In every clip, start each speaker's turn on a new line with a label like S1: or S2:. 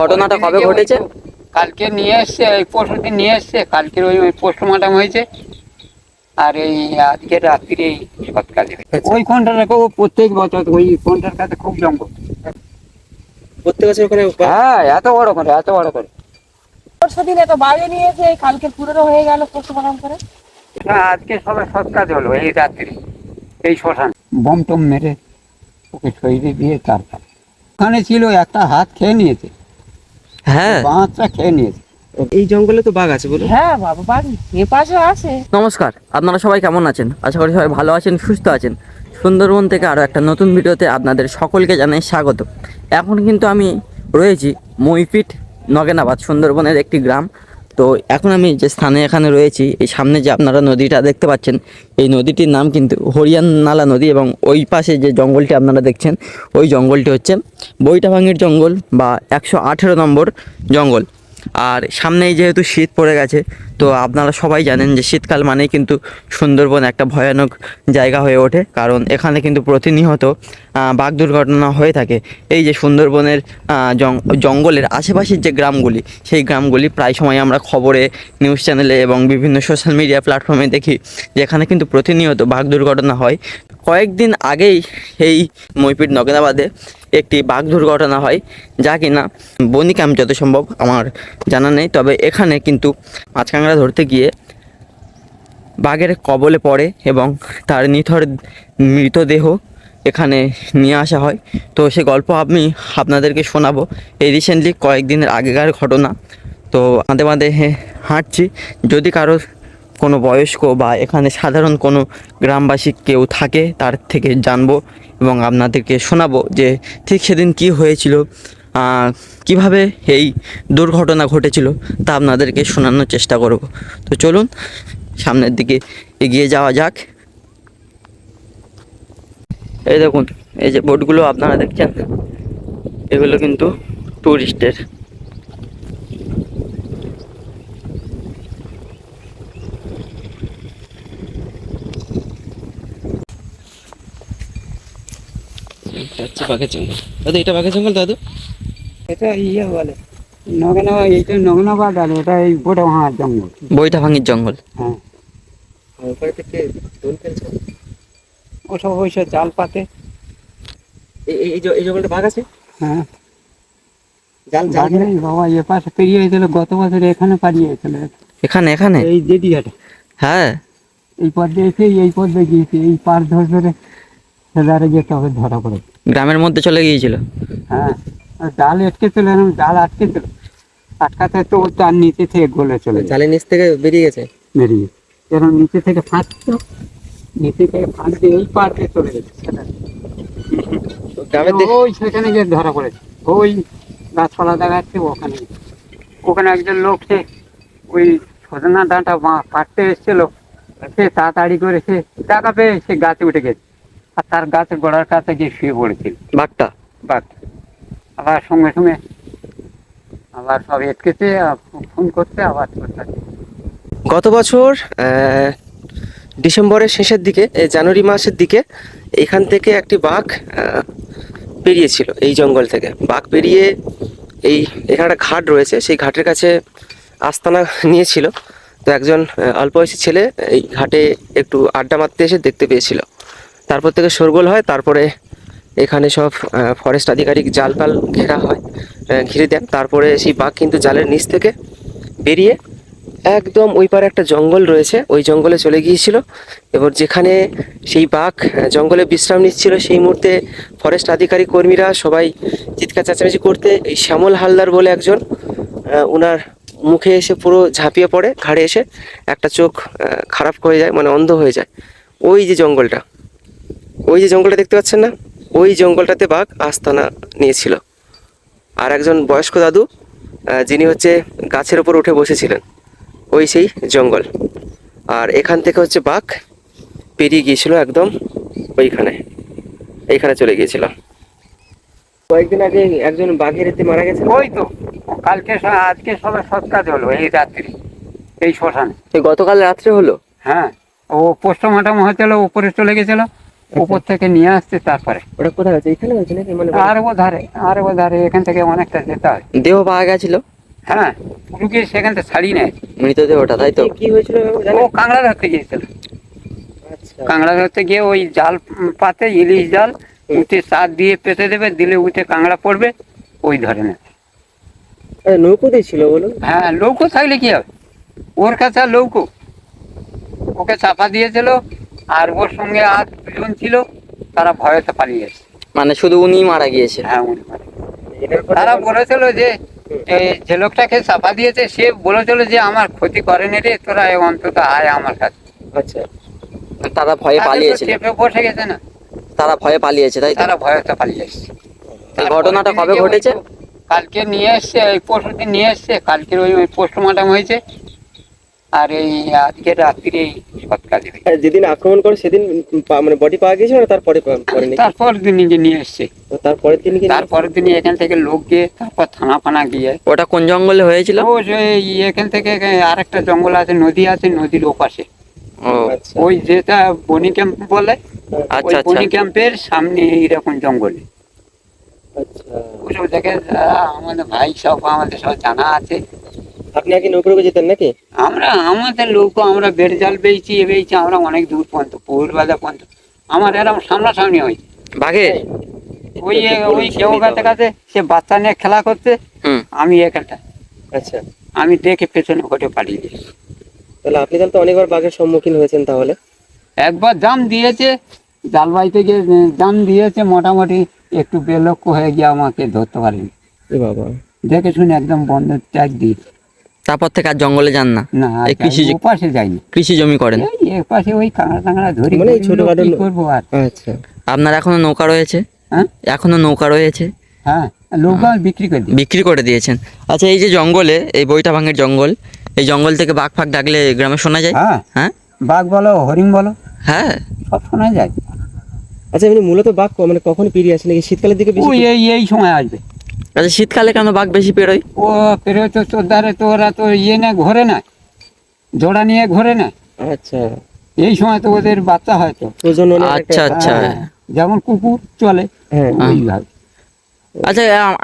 S1: ঘটনাটা কবে ঘটেছে?
S2: কালকে নিয়ে এসছে এই পরশু দিন নিয়ে এসছে কালকের ওই ওই পোস্টমর্টম হয়েছে। আর এই আজকে রাত্রিরে এই সৎকালে।
S1: আচ্ছা।
S2: ওই কোনটার ও প্রত্যেক বছর ওই কোনটার কাছে খুব জঙ্গল।
S1: প্রত্যেক বছর ওখানে
S2: হ্যাঁ এত বড় করে এত বড় করে।
S3: পরশু দিন এত বাইরে নিয়েছে এই কালকে পুরনো হয়ে গেল পোস্টমর্টম করে।
S2: হ্যাঁ আজকে সবাই সৎকাজ হলো এই রাত্রি এই শ্মশান। বম টম মেরে ওকে শহীদে দিয়ে তারপর। ওখানে ছিল একটা হাত খেয়ে নিয়েছে।
S1: হ্যাঁ।
S2: খেয়ে নিয়েছে।
S1: এই জঙ্গলে তো বাঘ আছে বলুন।
S3: হ্যাঁ বাবা বাঘ এ পাশে আছে।
S1: নমস্কার আপনারা সবাই কেমন আছেন? আশা করি সবাই ভালো আছেন সুস্থ আছেন। সুন্দরবন থেকে আরও একটা নতুন ভিডিওতে আপনাদের সকলকে জানাই স্বাগত। এখন কিন্তু আমি রয়েছি মইপিট নগেনাবাদ সুন্দরবনের একটি গ্রাম। তো এখন আমি যে স্থানে এখানে রয়েছি, এই সামনে যে আপনারা নদীটা দেখতে পাচ্ছেন, এই নদীটির নাম কিন্তু হরিয়ান নালা নদী এবং ওই পাশে যে জঙ্গলটি আপনারা দেখছেন, ওই জঙ্গলটি হচ্ছে বৈটাভাঙির জঙ্গল বা একশো আঠেরো নম্বর জঙ্গল। আর সামনেই যেহেতু শীত পড়ে গেছে, তো আপনারা সবাই জানেন যে শীতকাল মানেই কিন্তু সুন্দরবন একটা ভয়ানক জায়গা হয়ে ওঠে। কারণ এখানে কিন্তু প্রতিনিয়ত বাঘ দুর্ঘটনা হয়ে থাকে। এই যে সুন্দরবনের জঙ্গলের আশেপাশের যে গ্রামগুলি, সেই গ্রামগুলি প্রায় সময় আমরা খবরে, নিউজ চ্যানেলে এবং বিভিন্ন সোশ্যাল মিডিয়া প্ল্যাটফর্মে দেখি যে এখানে কিন্তু প্রতিনিয়ত বাঘ দুর্ঘটনা হয়। কয়েকদিন আগেই এই মইপিট নগেনাবাদে একটি বাঘ দুর্ঘটনা হয়, যা কিনা বনি ক্যাম্প যত সম্ভব আমার জানা নেই। তবে এখানে কিন্তু মাছকাংড়া ধরতে গিয়ে বাঘের কবলে পড়ে এবং তার নিথর মৃতদেহ এখানে নিয়ে আসা হয়। তো সে গল্প আমি আপনাদেরকে শোনাবো। এই রিসেন্টলি কয়েকদিনের আগেকার ঘটনা। তো মাঝে হে- হাঁটছি। যদি কারও কোনো বয়স্ক বা এখানে সাধারণ কোনো গ্রামবাসী কেউ থাকে, তার থেকে জানব। এবং আপনাদেরকে শোনাবো যে ঠিক সেদিন কি হয়েছিল কীভাবে এই দুর্ঘটনা ঘটেছিল তা আপনাদেরকে শোনানোর চেষ্টা করব। তো চলুন, সামনের দিকে এগিয়ে যাওয়া যাক। এই দেখুন, এই যে বোটগুলো আপনারা দেখছেন, এগুলো কিন্তু আচ্ছা বাঘের জঙ্গল। দাদু এটা বাঘের জঙ্গল দাদু?
S2: এটা ইয়ে বলে নগেনা এইটা নগেনাবাদ আর এটা এই বড় হাঁড় জঙ্গল।
S1: বইটা ভাঙির জঙ্গল।
S2: হ্যাঁ।
S1: ওপরে থেকে দোল ফেলছে
S2: ওসব ওইসব জাল পাতে।
S1: এই এই এই জঙ্গলটা বাঘ আছে?
S2: হ্যাঁ।
S1: জাল
S2: বাঘ বাবা এ পাশে পেরিয়ে হয়েছিল গত বছর এখানে পারিয়ে হয়েছিল
S1: এখানে এখানে?
S2: এই জেডিঘাটে
S1: হ্যাঁ।
S2: এই পথ দিয়ে এই পথ দিয়ে গিয়েছে এই পার ধরে ধরে সেদারে যেতে হবে ধরা পড়ে।
S1: গ্রামের মধ্যে চলে গিয়েছিল?
S2: হ্যাঁ আর জাল আটকে ছিল এরকম জাল আটকে ছিল। আটকাতে তো তার নিচে থেকে গলে চলে
S1: জালের নিচ থেকে বেরিয়ে গেছে?
S2: বেরিয়ে এরকম নিচে থেকে ফাঁসতো নিচে থেকে ফাঁস দিয়ে এই পার দিয়ে চলে গেছে ওই সেখানে গিয়ে ধরা পড়েছে। ওই গাছপালা দেখা যাচ্ছে ওখানে। ওখানে একজন লোক সে ওই সজনা ডাঁটা মা- পাড়তে এসেছিল। সে তাড়াতাড়ি করে সে টাকা পেয়ে সে গাছে উঠে গেছে। আর তার গাছের গোড়ার কাছে গিয়ে শুয়ে পড়েছিল।
S1: বাঘটা?
S2: বাঘ আবার সঙ্গে সঙ্গে আবার সব এটকেছে ফোন করতে আবার
S4: গত বছর ডিসেম্বরের শেষের দিকে জানুয়ারি মাসের দিকে এখান থেকে একটি বাঘ পেরিয়েছিল এই জঙ্গল থেকে। বাঘ পেরিয়ে এই এখানে একটা ঘাট রয়েছে সেই ঘাটের কাছে আস্তানা নিয়েছিল। তো একজন অল্প বয়সী ছেলে এই ঘাটে একটু আড্ডা মারতে এসে দেখতে পেয়েছিল। তারপর থেকে শোরগোল হয়, তারপরে এখানে সব ফরেস্ট আধিকারিক জাল পাল ঘেরা হয় ঘিরে দেন। তারপরে সেই বাঘ কিন্তু জালের নিচ থেকে বেরিয়ে একদম ওই পারে একটা জঙ্গল রয়েছে, ওই জঙ্গলে চলে গিয়েছিল। এবার যেখানে সেই বাঘ জঙ্গলে বিশ্রাম নিচ্ছিল, সেই মুহূর্তে ফরেস্ট আধিকারিক কর্মীরা সবাই চিৎকার চেঁচামেচি করতে এই শ্যামল হালদার বলে একজন ওনার মুখে এসে পুরো ঝাঁপিয়ে পড়ে, ঘাড়ে এসে একটা চোখ খারাপ হয়ে যায় মানে অন্ধ হয়ে যায়। ওই যে জঙ্গলটা ওই যে জঙ্গলটা দেখতে পাচ্ছেন না? ওই জঙ্গলটাতে বাঘ আস্তানা নিয়েছিল। আর একজন বয়স্ক দাদু যিনি হচ্ছে গাছের ওপর উঠে বসেছিলেন। ওই সেই জঙ্গল। আর এখান থেকে হচ্ছে বাঘ পেরিয়ে গিয়েছিল একদম ওইখানে। এইখানে চলে গিয়েছিল। কয়েকদিন আগে একজন বাঘের এতে মারা গেছে
S2: ওই তো। কালকে আজকে সবাই সৎকাজ হলো এই রাত্রি এই শ্মশানে।
S1: গতকাল রাত্রে হলো?
S2: হ্যাঁ। ও পোস্টমর্টম হয়েছিল উপরে চলে গেছিল। উপর থেকে নিয়ে আসছে তারপরে।
S4: ওটা কোথায় আছে এখানে হয়েছে নাকি? মানে
S2: আর ও ধারে আর ও ধারে এখান থেকে অনেকটা যেতে হয়।
S1: দেহ পাওয়া গেছিল?
S2: হ্যাঁ পুরুকে সেখান থেকে ছাড়ি নেয়
S1: মৃতদেহটা তাই তো?
S4: কি- হয়েছিল
S2: ও কাঁকড়া ধরতে গিয়েছিল।
S4: আচ্ছা।
S2: কাঁকড়া ধরতে গিয়ে ওই জাল পাতে ইলিশ জাল উঠে চার দিয়ে পেতে দেবে দিলে উঠে কাঁকড়া পড়বে ওই ধরে না
S4: আরে নৌকোতেই ছিল বলুন?
S2: হ্যাঁ লৌকো থাকলে কি হবে? ওর কাছে আর লৌকো ওকে চাপা দিয়েছিল আর ওর সঙ্গে আর দুজন ছিল তারা ভয়তে পালিয়ে এসেছে
S1: মানে শুধু উনি মারা গিয়েছে?
S2: হ্যাঁ উনি মারা তারা বলেছিল যে যে লোকটাকে চাপা দিয়েছে সে বলেছিল যে আমার ক্ষতি করেনি রে তোরা অন্তত আয় আমার কাছে।
S4: আচ্ছা।
S1: তারা ভয়ে
S2: চেপে বসে গেছে না।
S1: তারা ভয়ে পালিয়েছে তাই
S2: তারা ভয়তে পালিয়ে এসছে
S1: এই ঘটনাটা কবে ঘটেছে?
S2: কালকে নিয়ে এসছে ওই পরশু দিন নিয়ে এসছে কালকের ওই ওই পোস্টমর্টম হয়েছে। আর এই আজকে রাত্রিরে এই সৎকার
S4: যেদিন আক্রমণ করে সেদিন মানে বডি পাওয়া গেছিল না তারপরে পরে
S2: তারপর দিন নিজে নিয়ে এসছে।
S4: তারপরের দিন
S2: তারপরের দিনে এখান থেকে লোক গিয়ে তারপর থানা ফানা গিয়ে।
S1: ওটা কোন জঙ্গলে হয়েছিল?
S2: ও এখান থেকে আরেকটা জঙ্গল আছে নদী আছে নদীর ওপাশে।
S4: আচ্ছা।
S2: ওই যেটা বনি ক্যাম্প বলে
S1: আচ্ছা আচ্ছা।
S2: বনি ক্যাম্পের সামনে এইরকম জঙ্গলে।
S4: আচ্ছা।
S2: ওসব দেখে আমাদের ভাই সব আমাদের সব জানা আছে।
S4: আপনি আগে নৌকো যেতেন নাকি?
S2: আমরা আমাদের লোক আমরা বেড় জাল বেয়েছি এ বেয়েছি আমরা অনেক দূর পর্যন্ত পুকুর বাজা পর্যন্ত। আমার এরকম সামনাসামনি হয়েছে
S1: বাঘের
S2: ওই ওই কেউ কাছে কাছে সে বাচ্চা নিয়ে খেলা করছে আমি এখানটা
S4: আচ্ছা।
S2: আমি দেখে পেছনে ঘটে পালিয়ে দিয়েছি
S4: তাহলে আপনি তাহলে তো অনেকবার বাঘের সম্মুখীন হয়েছেন তাহলে?
S2: একবার জাম দিয়েছে জালবাই থেকে জাম দিয়েছে মোটামুটি একটু বেলক্ষ হয়ে গিয়ে আমাকে ধরতে পারেনি।
S4: এ বাবা।
S2: দেখে শুনে একদম বন্ধ ট্যাগ দিই
S1: তারপর থেকে আর জঙ্গলে যান না।
S2: না
S1: এই কৃষি-
S2: ওপাশে যাইনি
S1: কৃষি জমি করেন।
S2: এই এপাশে ওই কাঁকড়া ধরি
S4: মানে ছোটখাটো
S2: কি করব আর?
S4: আচ্ছা।
S1: আপনার এখনও নৌকা রয়েছে?
S2: হ্যাঁ?
S1: এখনও নৌকা রয়েছে?
S2: হ্যাঁ নৌকা বিক্রি করে
S1: বিক্রি করে দিয়েছেন। আচ্ছা এই যে জঙ্গলে এই বইটা ভাঙের জঙ্গল এই জঙ্গল থেকে বাঘ ফাঘ ডাকলে গ্রামে শোনা যায়?
S2: হ্যাঁ।
S1: হ্যাঁ?
S2: বাঘ বলো হরিণ বলো
S1: হ্যাঁ।
S2: সব শোনা যায়।
S4: আচ্ছা এমনি মূলত বাঘ মানে কখন পেরিয়ে আসে? নাকি শীতকালের দিকে
S2: এই এই সময় আসবে।
S1: আচ্ছা শীতকালে কেন বাঘ বেশি পেরোয়?
S2: ও পেরে তো তোর ধারে তো ওরা তো ইয়ে না ঘোরে না জোড়া নিয়ে ঘোরে না
S4: আচ্ছা।
S2: এই সময় তো ওদের বাচ্চা হয় তো।
S1: আচ্ছা আচ্ছা।
S2: হ্যাঁ, যেমন কুকুর চলে
S4: হ্যাঁ।
S2: ওইভাবে।
S1: আচ্ছা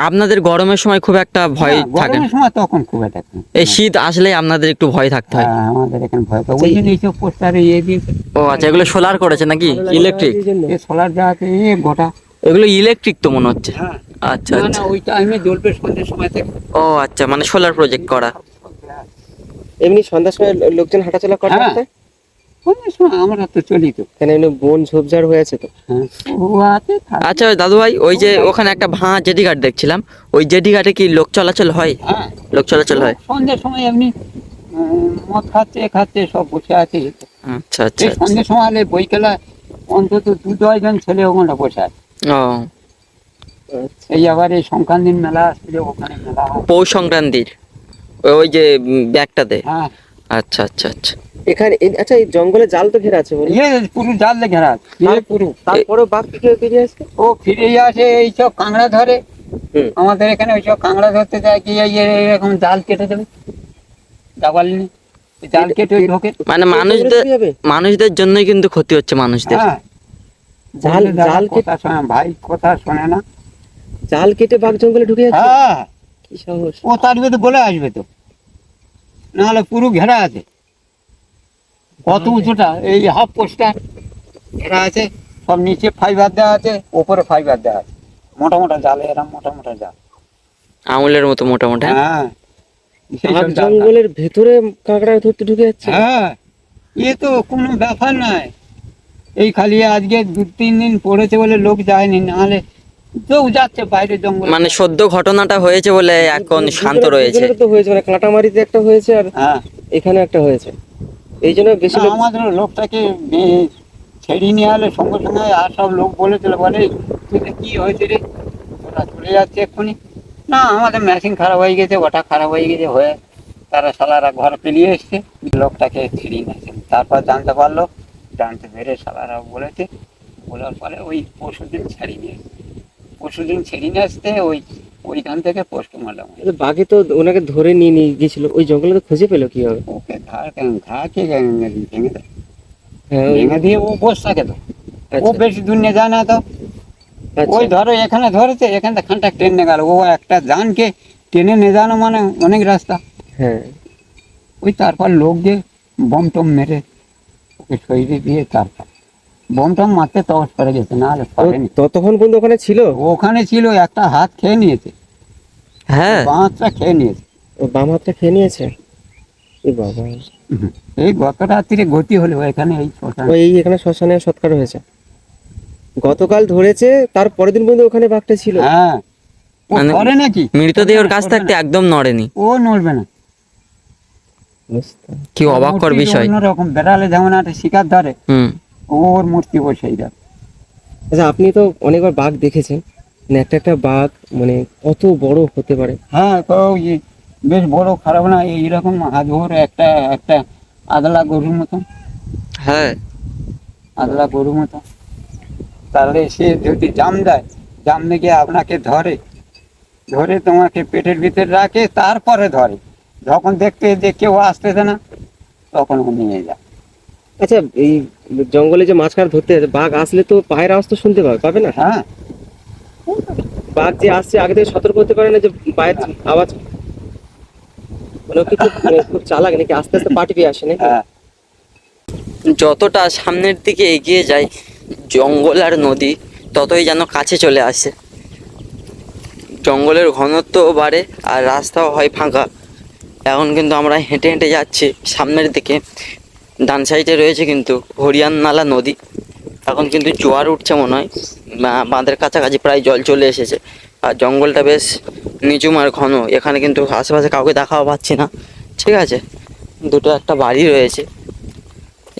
S1: আপনাদের গরমের সময় খুব একটা ভয়
S2: হ্যাঁ,
S1: থাকে না?
S2: গরমের সময় তখন খুব একটা
S1: এই শীত আসলে আপনাদের একটু ভয় থাকতে হয়।
S2: আমাদের এখানে ভয় পায় ওই জন্য এইসব পোস্টারে ইয়ে দিয়েছে।
S1: ও আচ্ছা এগুলো সোলার করেছে নাকি? ইলেকট্রিক?
S4: এই
S2: সোলার যা আছে এ গোটা।
S1: এগুলো ইলেকট্রিক তো মনে হচ্ছে।
S2: হ্যাঁ।
S1: আচ্ছা
S2: না
S1: আচ্ছা।
S2: ওই টাইমে জ্বলবে সন্ধ্যের সময় থেকে।
S1: ও আচ্ছা মানে সোলার প্রজেক্ট করা।
S4: এমনি সন্ধ্যার সময় লোকজন হাঁটাচলা করে
S2: হ্যাঁ।
S4: রাস্তায়?
S2: আমরা তো চলি তো।
S4: কেন বন ঝোপঝাড় হয়ে আছে তো
S2: হ্যাঁ।
S1: আচ্ছা দাদু ভাই ওই যে ওখানে একটা ভাঁ জেডি ঘাট দেখছিলাম ওই জেডি ঘাটে কি লোক চলাচল হয়?
S2: হ্যাঁ।
S1: লোক চলাচল হয়?
S2: সন্ধ্যের সময় এমনি মদ খাচ্ছে খাচ্ছে সব বসে আছে।
S1: আচ্ছা আচ্ছা
S2: সন্ধ্যের সময় হলে বইকেলা অন্তত দু দশজন ছেলে ওখানে বসে আছে।
S1: ও
S4: আচ্ছা।
S2: এই আবার এই সংক্রান্তির মেলা আসছে ওখানে মেলা
S1: পৌষ সংক্রান্তির? ওই- যে ব্যাগটাতে?
S2: হ্যাঁ।
S1: আচ্ছা আচ্ছা আচ্ছা।
S4: এখানে আচ্ছা এই জঙ্গলে জাল তো ঘেরা আছে বলে
S2: পুরো জাল দিয়ে ঘেরা আছে। পুরো?
S4: তারপরেও বাঘ কি করে পেরিয়ে আসছে
S2: ও ফিরে আসে এইসব কাঁকড়া ধরে। আমাদের এখানে ওইসব কাঁকড়া ধরতে যায় কি এরকম জাল কেটে দেবে। জাল কেটে ঢোকে।
S1: মানে মানুষদের মানুষদের জন্যই কিন্তু ক্ষতি হচ্ছে মানুষদের।
S2: হ্যাঁ।
S4: জাল- জাল
S2: কথা শোনে ভাই কথা শোনে না।
S4: জাল কেটে বাঘ জঙ্গলে ঢুকে যাচ্ছে?
S2: হ্যাঁ।
S4: কি সাহস?
S2: ও তারবে তো বলে আসবে তো। নাহলে পুরো ঘেরা আছে। কত উঁচুটা? এই হাফ পোস্টার ঘেরা আছে। সব নিচে ফাইবার দেওয়া আছে ওপরে ফাইবার দেওয়া আছে। মোটা মোটা জাল এরম মোটা মোটা জাল।
S1: আঙুলের মতো মোটা
S2: মোটা। হ্যাঁ।
S4: বাঘ জঙ্গলের ভেতরে কাঁকড়া ধরতে ঢুকে যাচ্ছে?
S2: হ্যাঁ। এ তো কোনো ব্যাপার নয়। এই খালি আজকে দু তিন দিন পড়েছে বলে লোক যায়নি। নাহলে কেউ যাচ্ছে বাইরে জঙ্গল।
S1: মানে সদ্য ঘটনাটা হয়েছে বলে এখন শান্ত রয়েছে।
S4: দুজনের তো হয়েছে মানে কাঁটামারিতে একটা হয়েছে আর
S2: হ্যাঁ।
S4: এখানে একটা হয়েছে। এই জন্য বেশি
S2: আমাদের লোকটাকে ছেড়িয়ে নিয়ে আলে সঙ্গে সঙ্গে আর সব লোক বলেছিল বলে তোদের কি হয়েছে রে? ওরা চলে যাচ্ছে এক্ষুনি। না আমাদের মেশিন খারাপ হয়ে গেছে ওটা খারাপ হয়ে গেছে হয়ে তারা সালারা ঘর পেরিয়ে এসছে। লোকটাকে ছিড়িয়ে নিয়েছেন তারপর জানতে পারল জানতে পেরে সালারা বলেছে। বলার পরে ওই পরশু দিন ছাড়িয়ে নিয়ে এসছে পরশু দিন ছেড়িয়ে নিয়ে আসতে ওই ওইখান থেকে পোস্টমর্টম
S4: বাঘে তো ওনাকে ধরে নিয়ে নিয়ে গেছিল ওই জঙ্গলে তো খুঁজে পেল কীভাবে?
S2: ওকে ঘা ঘা কে ভেঙে দেয়?
S4: হ্যাঁ
S2: ভেঙে দিয়ে ও বসে থাকে তো। ও
S4: আচ্ছা।
S2: বেশি দূর নিয়ে যায় না তো। ওই
S4: আচ্ছা
S2: ধরো এখানে ধরেছে এখান থেকে খানটা ট্রেনে গেল। ও একটা জানকে টেনে নিয়ে মানে অনেক রাস্তা।
S4: হ্যাঁ।
S2: ওই তারপর লোক দিয়ে বম টম মেরে ওকে শরীরে দিয়ে তারপর বম টম মারতে তহস করে গেছে না হলে পারেনি।
S4: ততক্ষণ পর্যন্ত ওখানে ছিল?
S2: ওখানে ছিল একটা হাত খেয়ে নিয়েছে।
S1: হ্যাঁ।
S2: বাঁচটা খেয়ে নিয়েছে।
S4: ও বাম হাতটা খেয়ে নিয়েছে? এ বাবা।
S2: এই গত রাত্রিরে গতি হলো এখানে এই শ্মশানে।
S4: ও এই এখানে শ্মশানে সৎকার হয়েছে। গতকাল ধরেছে তার পরের দিন পর্যন্ত ওখানে বাঘটা ছিল।
S2: হ্যাঁ। ও
S1: মানে-
S2: নাকি?
S1: মৃতদেহর কাছ থাকতে একদম নড়েনি।
S2: ও নড়বে না।
S1: কি অবাককর
S2: মূর্তি
S1: বিষয়।
S2: অন্যরকম বেড়ালে যেমন একটা শিকার ধরে।
S1: হুম।
S2: ওর মূর্তি ও সেই ধরে
S4: আচ্ছা আপনি তো অনেকবার বাঘ দেখেছেন। মানে একটা একটা বাঘ মানে কত বড় হতে পারে।
S2: হ্যাঁ তো বেশ বড় খারাপ না এইরকম আধর একটা একটা আদলা গরুর মতন
S1: হ্যাঁ।
S2: আদলা গরুর মতন তাহলে সে যদি জাম দেয় জাম দেখে আপনাকে ধরে। ধরে তোমাকে পেটের ভিতরে রাখে তারপরে ধরে। যখন দেখতে যে কেউ আসতেছে না তখন ও নিয়ে যায়।
S4: আচ্ছা এই জঙ্গলে যে মাছ কার ধরতে বাঘ আসলে তো পায়ের আওয়াজ তো শুনতে পাবে পাবে না?
S2: হ্যাঁ।
S4: বাঘ যে আসছে আগে থেকে সতর্ক হতে পারে না যে পায়ের আওয়াজ? মানে কি খুব মানে চালাক নাকি আস্তে আস্তে পাটি পেয়ে আসে নাকি?
S2: হ্যাঁ।
S1: যতটা সামনের দিকে এগিয়ে যায় জঙ্গল আর নদী ততই যেন কাছে চলে আসে। জঙ্গলের ঘনত্ব বাড়ে আর রাস্তাও হয় ফাঁকা। এখন কিন্তু আমরা হেঁটে হেঁটে যাচ্ছি সামনের দিকে। ডান সাইডে রয়েছে কিন্তু হরিয়ান নালা নদী। এখন কিন্তু জোয়ার উঠছে মনে হয়। বাঁধের কাছাকাছি প্রায় জল চলে এসেছে। আর জঙ্গলটা বেশ নিচুম আর ঘন। এখানে কিন্তু আশেপাশে কাউকে দেখাও পাচ্ছি না। ঠিক আছে? দুটো একটা বাড়ি রয়েছে।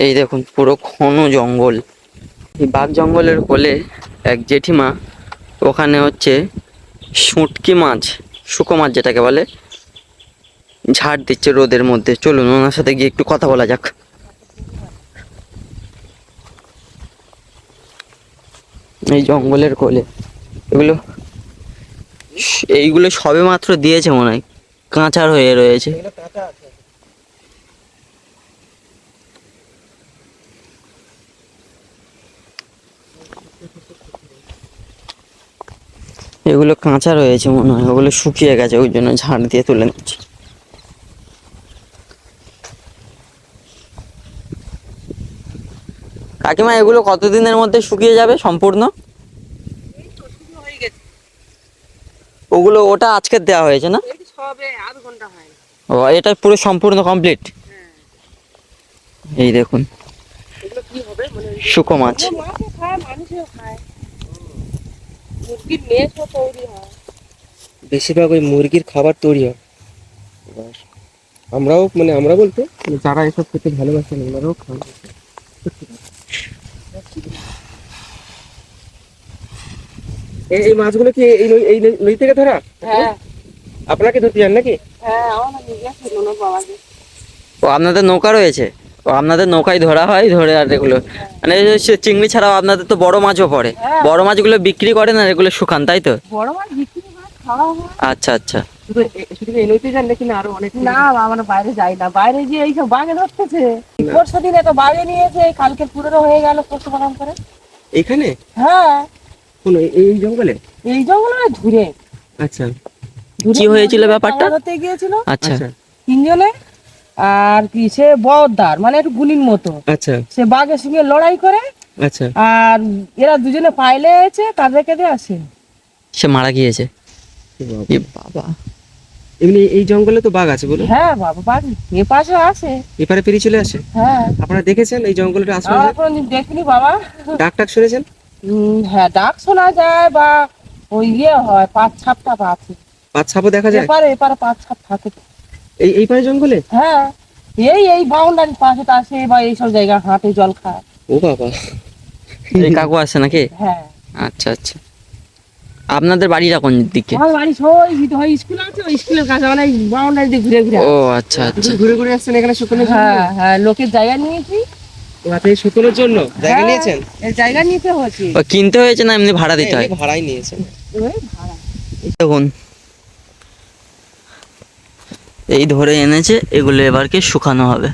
S1: এই দেখুন, পুরো ঘন জঙ্গল। এই বাঘ জঙ্গলের কোলে এক জেঠিমা, ওখানে হচ্ছে শুটকি মাছ, শুকো মাছ যেটাকে বলে, ঝাড় দিচ্ছে রোদের মধ্যে। চলুন, ওনার সাথে গিয়ে একটু কথা বলা যাক। এই জঙ্গলের কোলে। এগুলো এইগুলো সবে মাত্র দিয়েছে মনে হয়। কাঁচার হয়ে রয়েছে। এগুলো কাঁচা রয়েছে মনে হয়। ওগুলো শুকিয়ে গেছে, ওই জন্য ঝাড় দিয়ে তুলে নিচ্ছি। কাকিমা, এগুলো কতদিনের মধ্যে শুকিয়ে যাবে সম্পূর্ণ? ওগুলো ওটা আজকে দেওয়া হয়েছে না? ও, এটা পুরো সম্পূর্ণ কমপ্লিট এই দেখুন। শুকো মাছ।
S4: বেশিরভাগ ওই মুরগির খাবার তৈরি হয়। আমরাও মানে আমরা বলতে, যারা এসব খেতে ভালোবাসেন, ওনারাও খান। এই এই মাছগুলো কি এই নই- এই নই- নদী থেকে ধরা?
S3: হ্যাঁ।
S4: আপনাকে ধরতে যান নাকি?
S3: হ্যাঁ আমার নিজে ছিল না বাবাকে
S1: ও আপনাদের নৌকা রয়েছে? ও আপনাদের নৌকায় ধরা হয় ধরে আর এগুলো। মানে চিংড়ি ছাড়াও আপনাদের তো বড় মাছও পড়ে।
S3: হ্যাঁ।
S1: বড় মাছগুলো বিক্রি করেন আর এগুলো শুকান তাই তো?
S3: বড় মাছ বিক্রি খাওয়া
S1: আচ্ছা আচ্ছা।
S4: না অনেক
S3: না আমরা বাইরে যাই না। বাইরে গিয়ে এইসব বাঘে ধরতেছে। পরশু দিন একটা বাঘে নিয়েছে কালকে পুরো হয়ে গেল পোস্টমর্টম করে।
S4: এখানে?
S3: হ্যাঁ।
S4: কোন এই- জঙ্গলে?
S3: এই জঙ্গলে ধুরে।
S4: আচ্ছা।
S1: কি হয়েছিল ব্যাপারটা?
S3: ধরতে গিয়েছিল।
S1: আচ্ছা।
S4: আচ্ছা।
S3: তিনজনে আর কি সে বদার মানে একটু গুলির মতো।
S4: আচ্ছা।
S3: সে বাঘের সঙ্গে লড়াই করে।
S4: আচ্ছা।
S3: আর এরা দুজনে পাইলে আছে তাদের কেটে আসে।
S1: সে মারা গিয়েছে। এ বাবা।
S4: এমনি এই জঙ্গলে তো বাঘ আছে বলুন।
S3: হ্যাঁ বাবা বাঘ এ পাশে আসে।
S4: এপারে পেরিয়ে চলে আসে?
S3: হ্যাঁ।
S4: আপনারা দেখেছেন এই জঙ্গলটা আসলে
S3: দেখিনি বাবা।
S4: ডাক টাক শুনেছেন?
S3: হ্যাঁ ডাক শোনা যায় বা ওই ইয়ে হয় পাঁচ ছাপটা আছে
S4: পাঁচ সাপও দেখা যায়?
S3: এপারে এপারে পাঁচ ছাপ থাকে।
S4: এই এই পারে জঙ্গলে?
S3: হ্যাঁ এই এই বাউন্ডারির পাশে আসে বা এইসব জায়গা হাঁটে জল খায়।
S4: ও বাবা।
S1: এই কাকু আছে নাকি?
S3: হ্যাঁ।
S1: আচ্ছা আচ্ছা। আপনাদের বাড়িটা কোন দিকে?
S3: আমার বাড়ি ওই স্কুল আছে ওই স্কুলের কাছে মানে বাউন্ডারি দিয়ে ঘুরে ঘুরে
S1: ও আচ্ছা আচ্ছা।
S4: ঘুরে ঘুরে আসছেন এখানে জন্য
S3: হ্যাঁ হ্যাঁ লোকের জায়গা নিয়েছি।
S4: ও আপনি শুকনোর জন্য? জায়গা
S3: হ্যাঁ,
S4: নিয়েছেন?
S3: এই জায়গা নিতে হচ্ছে
S1: কিনতে হয়েছে না এমনি ভাড়া দিতে হয়
S4: ভাড়াই নিয়েছেন।
S1: দেখুন। এই ধরে এনেছে এগুলো এবারকে শুকানো হবে।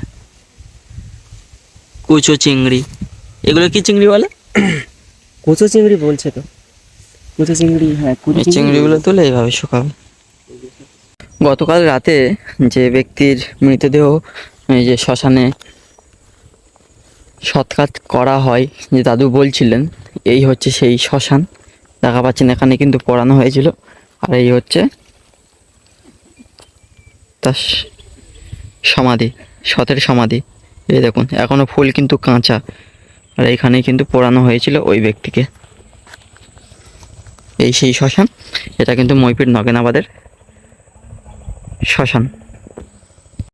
S1: কুচো চিংড়ি। এগুলো কি চিংড়ি বলে?
S4: কুচো চিংড়ি বলছে তো। কুচো চিংড়ি হ্যাঁ কুচো
S1: চিংড়িগুলো তুলে এইভাবে শুকাবে। গতকাল রাতে যে ব্যক্তির মৃতদেহ এই যে শ্মশানে সৎকার করা হয়। যে দাদু বলছিলেন, এই হচ্ছে সেই শ্মশান। দেখা পাচ্ছেন এখানে কিন্তু পড়ানো হয়েছিল। আর এই হচ্ছে তার সমাধি, সতের সমাধি। এই দেখুন, এখনও ফুল কিন্তু কাঁচা। আর এইখানে কিন্তু পোড়ানো হয়েছিল ওই ব্যক্তিকে। এই সেই শ্মশান, এটা কিন্তু মইপির নগেনাবাদের শ্মশান।